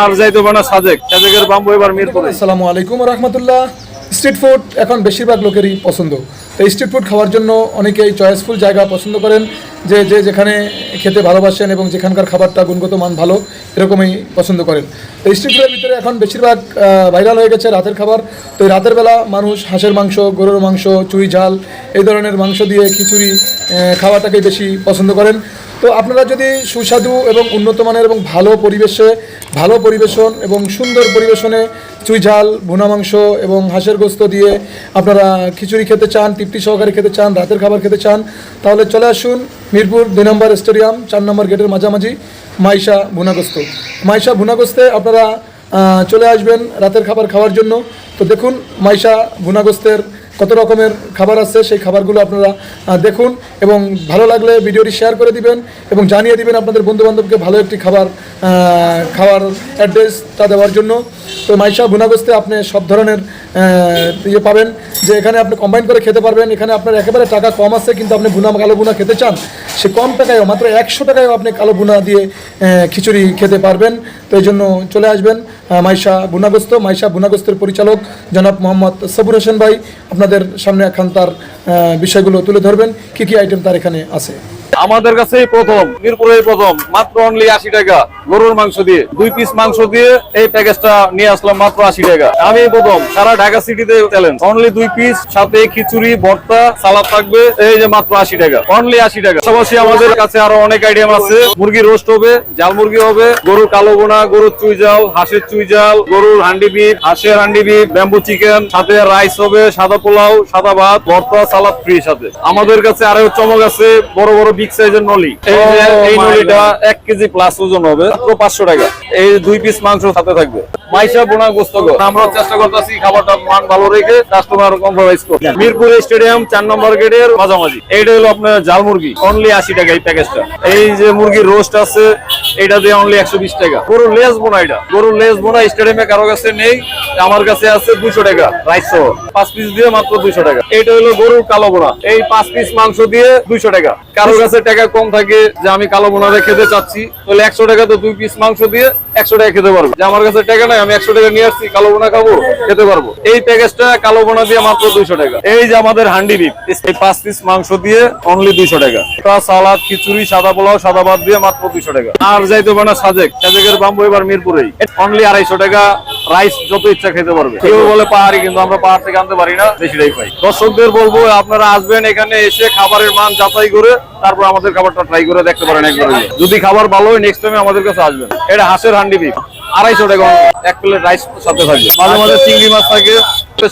আর যাইতে পারে সাজেক। সাজেকের বাম্বু এবার মিরপুরে আসসালামু আলাইকুম রহমতুল্লাহ। স্ট্রিট ফুড এখন বেশিরভাগ লোকেরই পছন্দ। তো স্ট্রিট ফুড খাওয়ার জন্য অনেকেই চয়েসফুল জায়গা পছন্দ করেন। যে যে যেখানে খেতে ভালোবাসেন এবং যেখানকার খাবারটা গুণগত মান ভালো, এরকমই পছন্দ করেন। তো স্ট্রিট ফুডের ভিতরে এখন বেশিরভাগ ভাইরাল হয়ে গেছে রাতের খাবার। তো এই রাতের বেলা মানুষ হাঁসের মাংস, গরুর মাংস চুই ঝাল এই ধরনের মাংস দিয়ে খিচুড়ি খাওয়াটাকেই বেশি পছন্দ করেন। তো আপনারা যদি সুস্বাদু এবং উন্নত মানের এবং ভালো পরিবেশে, ভালো পরিবেশন এবং সুন্দর পরিবেশনে চুই ঝাল, ভুনা মাংস এবং হাঁসের গোস্ত দিয়ে আপনারা খিচুড়ি খেতে চান, তৃপ্তি সহকারে খেতে চান, রাতের খাবার খেতে চান, তাহলে চলে আসুন মিরপুর দুই নম্বর স্টেডিয়াম, চার নম্বর গেটের মাঝামাঝি মাইশা ভুনাগোস্ত মাইশা ভুনাগোস্তে আপনারা চলে আসবেন রাতের খাবার খাওয়ার জন্য। তো দেখুন মাইশা ভুনাগোস্তের কত রকমের খাবার আছে, সেই খাবারগুলো আপনারা দেখুন এবং ভালো লাগলে ভিডিওটি শেয়ার করে দিবেন এবং জানিয়ে দিবেন আপনাদের বন্ধুবান্ধবকে ভালো একটি খাবার খাওয়ার অ্যাড্রেস তা দেওয়ার জন্য। তো মাইশা ভুনাগোস্তে আপনি সব ধরনের ইয়ে পাবেন, যে এখানে আপনি কম্বাইন করে খেতে পারবেন। এখানে আপনার একেবারে টাকা কম আছে, কিন্তু আপনি ভুনা, কালো ভুনা খেতে চান, সে কম টাকায়ও, মাত্র একশো টাকায়ও আপনি কালো ভুনা দিয়ে খিচুড়ি খেতে পারবেন। তো এই জন্য চলে আসবেন মাইশা ভুনাগোস্ত মাইশা ভুনাগোস্তের পরিচালক জনাব মোহাম্মদ সবুর হোসেন ভাই, আপনাদের সামনে এখন তার বিষয়গুলো তুলে ধরবেন, কি কি আইটেম তার এখানে আছে। আমাদের কাছে প্রথম মিরপুরের প্রথম। মাত্র অনলি আশি টাকা। গরুর মাংস দিয়ে, দুই পিস মাংস দিয়ে এই প্যাকেজটা নিয়ে আসলাম মাত্র আশি টাকা। আমি প্রথম। সারা ঢাকা সিটিতে চ্যালেঞ্জ অনলি দুই পিস সাথে খিচুড়ি, ভর্তা, সালাদ থাকবে। এই যে মাত্র আশি টাকা। অনলি আশি টাকা। পাশাপাশি আমাদের কাছে আরও অনেক আইটেম আছে। মুরগি রোস্ট হবে, জাল মুরগি হবে, গরুর কালো বোনা গরুর চুই জাল, হাঁসের চুই জাল, গরুর হান্ডি বিফ হাঁসের হান্ডি বিফ ব্যাম্বু চিকেন সাথে রাইস হবে, সাদা পোলাও, সাদা ভাত, ভর্তা, সালাদ ফ্রি সাথে। আমাদের কাছে আরও চমক আছে, বড় বড় বিগ সাইজের নলি। এই Oh নলিটা এক কেজি প্লাস ওজন হবে পাঁচশো টাকা। এই দুই পিস মাংস সাথে থাকবে। মাইশা বোনা গোস্ত আমরা চেষ্টা করতেছি খাবারটা মান ভালো রেখে কাস্টমার কম্প্রোমাইজ করতে। মিরপুর স্টেডিয়াম চার নম্বর গেটের মাঝামাঝি। এইটা হলো আপনার জাল মুরগি অনলি আশি টাকা এই প্যাকেজটা এই যে মুরগির রোস্ট আছে এটা দিয়ে অনলি একশো বিশ টাকা। গরুর লেজ বোনা এটা। গরুর লেজ বোনা স্টেডিয়ামে কারও কাছে নেই আমার কাছে আছে দুশো টাকা রাইস সহ। পাঁচ পিস দিয়ে মাত্র দুশো টাকা। এটা হলো গরুর কালো বোনা। এই পাঁচ পিস মাংস দিয়ে দুশো টাকা। কারও কাছে টাকা কম থাকে যে আমি কালো বোনারে খেতে চাচ্ছি, তাহলে একশো টাকা তো দুই পিস মাংস দিয়ে একশো টাকা খেতে পারব। যে আমার কাছে টাকা নাই, আমি একশো টাকা নিয়ে আসছি, কালো বোনা খাব, খেতে পারব। এই প্যাকেজটা কালো বোনা দিয়ে মাত্র দুইশো টাকা। এই যে আমাদের হান্ডি বিপ এই পাঁচ পিস মাংস দিয়ে অনলি দুইশো টাকা। সালাদ, খিচুড়ি, সাদা পোলাও, সাদা ভাত দিয়ে মাত্র দুইশো টাকা। আর যাইতে পারে না সাজেক। সাজেকের বাম্বু এবার মিরপুরেই। অনলি আড়াইশো টাকা রাইস যত ইচ্ছা খেতে পারবে। কেউ বলে পাহাড়ি, কিন্তু আমরা পাহাড় থেকে আনতে পারি না বেশিটাই পাই দর্শকদের বলব, আপনারা আসবেন এখানে এসে খাবারের মান যাচাই করে, তারপর আমাদের খাবারটা ট্রাই করে দেখতে পারেন একবার যদি খাবার ভালো হয় নেক্সট টাইমে আমাদের কাছে আসবেন। এটা হাঁসের হান্ডি বিফ আড়াইশো টাকা এক প্লেট রাইস সাথে থাকবে। মাঝে মাঝে চিংড়ি মাছ থাকে।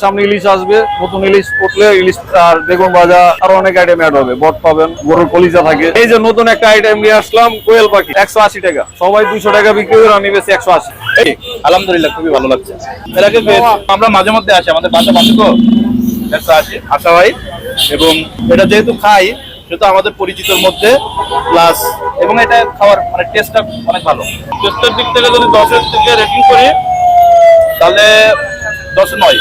সামনে ইলিশ আসবে। নতুন ইলিশ উঠলে ইলিশ আর বেগুন ভাজা আরও অনেক আইটেম অ্যাড হবে। বট পাবেন, গরুর কলিজা থাকে। এই যে নতুন একটা আইটেম নিয়ে আসলাম, কোয়েল পাখি, একশো আশি টাকা। সবাই দুশো টাকা বিক্রি করে আমি বেশি একশো আশি। আলহামদুলিল্লাহ, খুবই ভালো লাগছে। আগে আমরা মাঝে মধ্যে আসি, আমাদের বাসা পাশে তো একটা আসে আশা ভাই, এবং এটা যেহেতু খাই, সেহেতু আমাদের পরিচিতর মধ্যে প্লাস এবং এটা খাওয়ার মানে টেস্টটা অনেক ভালো। টেস্টের দিক থেকে যদি দশের থেকে রেটিং করি, তাহলে দশ নয়।